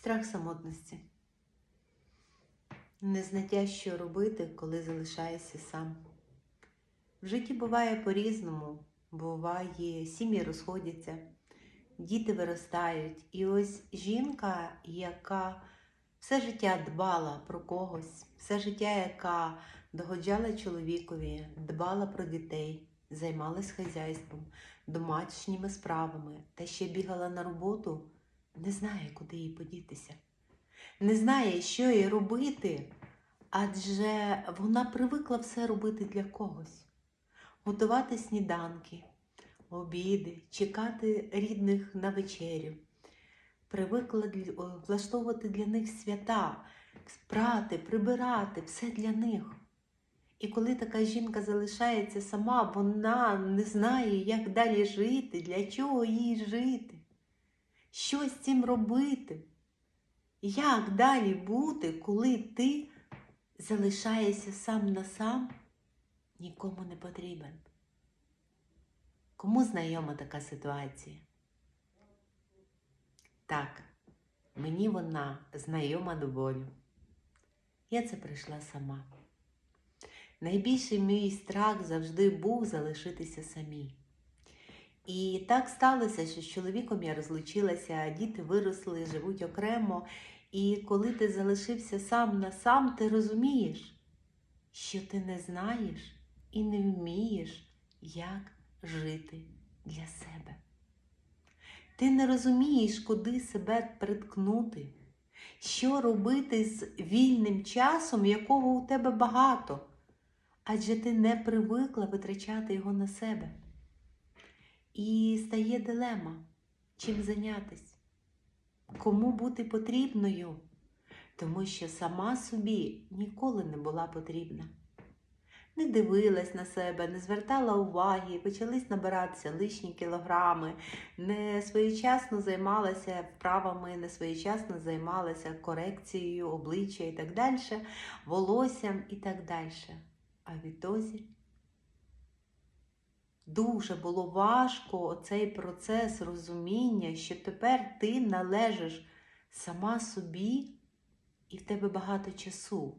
Страх самотності. Незнаття, що робити, коли залишаєшся сам. В житті буває по-різному. Буває, сім'ї розходяться, діти виростають. І ось жінка, яка все життя дбала про когось, все життя, яка догоджала чоловікові, дбала про дітей, займалась хазяйством, домашніми справами та ще бігала на роботу, не знає, куди їй подітися. Не знає, що їй робити, адже вона привикла все робити для когось. Готувати сніданки, обіди, чекати рідних на вечерю. Привикла влаштовувати для них свята, прати, прибирати, все для них. І коли така жінка залишається сама, вона не знає, як далі жити, для чого їй жити, що з цим робити. Як далі бути, коли ти залишаєшся сам на сам, нікому не потрібен? Кому знайома така ситуація? Так, мені вона знайома до болю. Я це прийшла сама. Найбільший мій страх завжди був залишитися самій. І так сталося, що з чоловіком я розлучилася, діти виросли, живуть окремо. І коли ти залишився сам на сам, ти розумієш, що ти не знаєш і не вмієш, як жити для себе. Ти не розумієш, куди себе приткнути, що робити з вільним часом, якого у тебе багато, адже ти не привикла витрачати його на себе. І стає дилема, чим зайнятися, кому бути потрібною, тому що сама собі ніколи не була потрібна. Не дивилась на себе, не звертала уваги, почались набиратися лишні кілограми, не своєчасно займалася вправами, не своєчасно займалася корекцією обличчя і так далі, волоссям і так далі. А відтоді дуже було важко цей процес розуміння, що тепер ти належиш сама собі, і в тебе багато часу,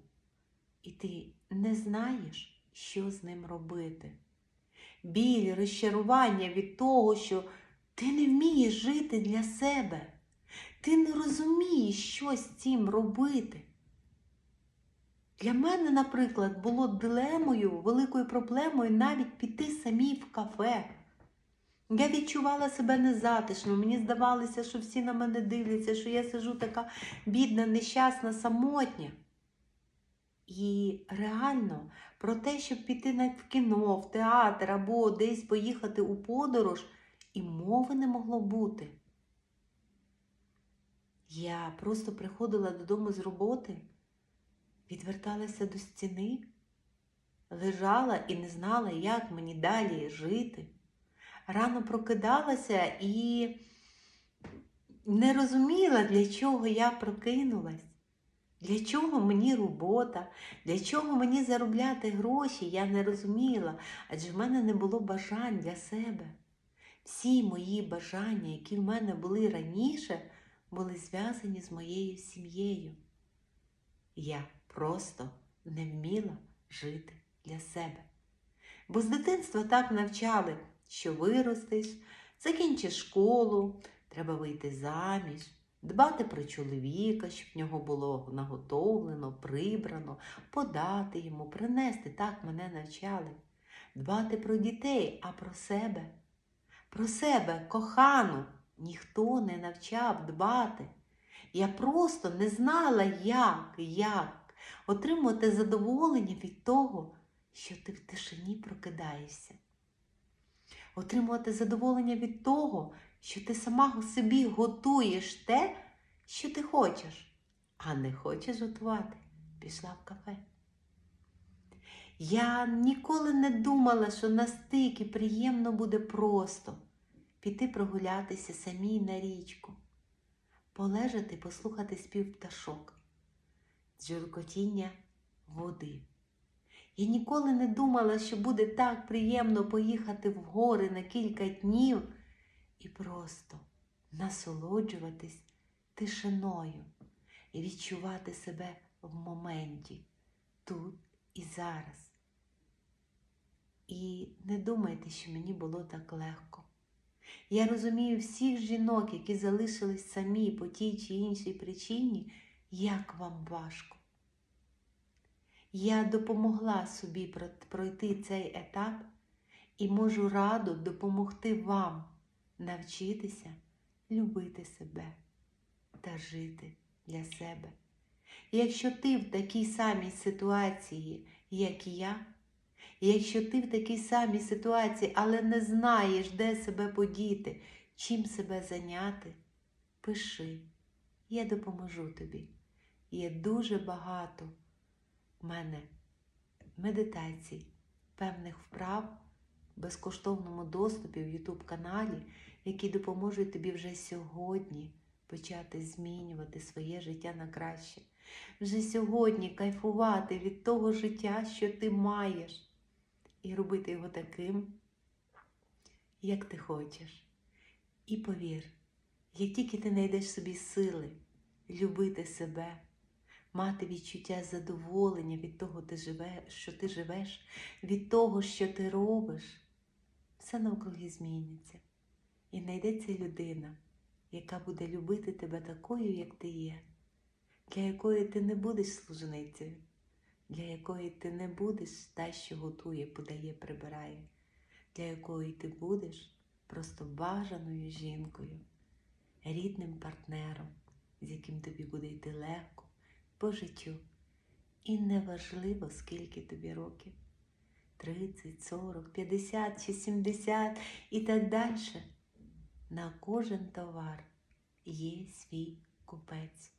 і ти не знаєш, що з ним робити. Біль, розчарування від того, що ти не вмієш жити для себе, ти не розумієш, що з цим робити. Для мене, наприклад, було дилемою, великою проблемою навіть піти самій в кафе. Я відчувала себе незатишно, мені здавалося, що всі на мене дивляться, що я сижу така бідна, нещасна, самотня. І реально про те, щоб піти на в кіно, в театр або десь поїхати у подорож, і мови не могло бути. Я просто приходила додому з роботи, відверталася до стіни, лежала і не знала, як мені далі жити. Рано прокидалася і не розуміла, для чого я прокинулась. Для чого мені робота, для чого мені заробляти гроші, я не розуміла, адже в мене не було бажань для себе. Всі мої бажання, які в мене були раніше, були зв'язані з моєю сім'єю. Я просто не вміла жити для себе. Бо з дитинства так навчали, що виростеш, закінчиш школу, треба вийти заміж, дбати про чоловіка, щоб в нього було наготовлено, прибрано, подати йому, принести, так мене навчали. Дбати про дітей, а про себе. Про себе, кохану, ніхто не навчав дбати. Я просто не знала, як, як отримувати задоволення від того, що ти в тишині прокидаєшся. Отримувати задоволення від того, що ти сама собі готуєш те, що ти хочеш, а не хочеш готувати, пішла в кафе. Я ніколи не думала, що настільки приємно буде просто піти прогулятися самій на річку, полежати, послухати спів пташок, дзюркотіння води. Я ніколи не думала, що буде так приємно поїхати в гори на кілька днів і просто насолоджуватись тишиною і відчувати себе в моменті, тут і зараз. І не думайте, що мені було так легко. Я розумію всіх жінок, які залишились самі по тій чи іншій причині, як вам важко. Я допомогла собі пройти цей етап і можу радо допомогти вам навчитися любити себе та жити для себе. Якщо ти в такій самій ситуації, як я, якщо ти в такій самій ситуації, але не знаєш, де себе подіти, чим себе зайняти, пиши, я допоможу тобі. Є дуже багато в мене медитацій, певних вправ безкоштовному доступі в YouTube каналі, які допоможуть тобі вже сьогодні почати змінювати своє життя на краще. Вже сьогодні кайфувати від того життя, що ти маєш, і робити його таким, як ти хочеш. І повір, як тільки ти знайдеш собі сили любити себе, мати відчуття задоволення від того, що ти живеш, від того, що ти робиш, все навкруги зміниться. І знайдеться людина, яка буде любити тебе такою, як ти є, для якої ти не будеш служницею, для якої ти не будеш та, що готує, подає, прибирає, для якої ти будеш просто бажаною жінкою, рідним партнером, з яким тобі буде йти легко по життю. І неважливо, скільки тобі років 30, 40, 50 чи 70 і так далі. На кожен товар є свій купець.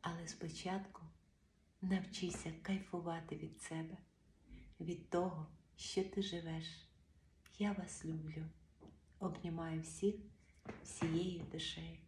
Але спочатку навчися кайфувати від себе, від того, що ти живеш. Я вас люблю. Обнімаю всіх всією душею.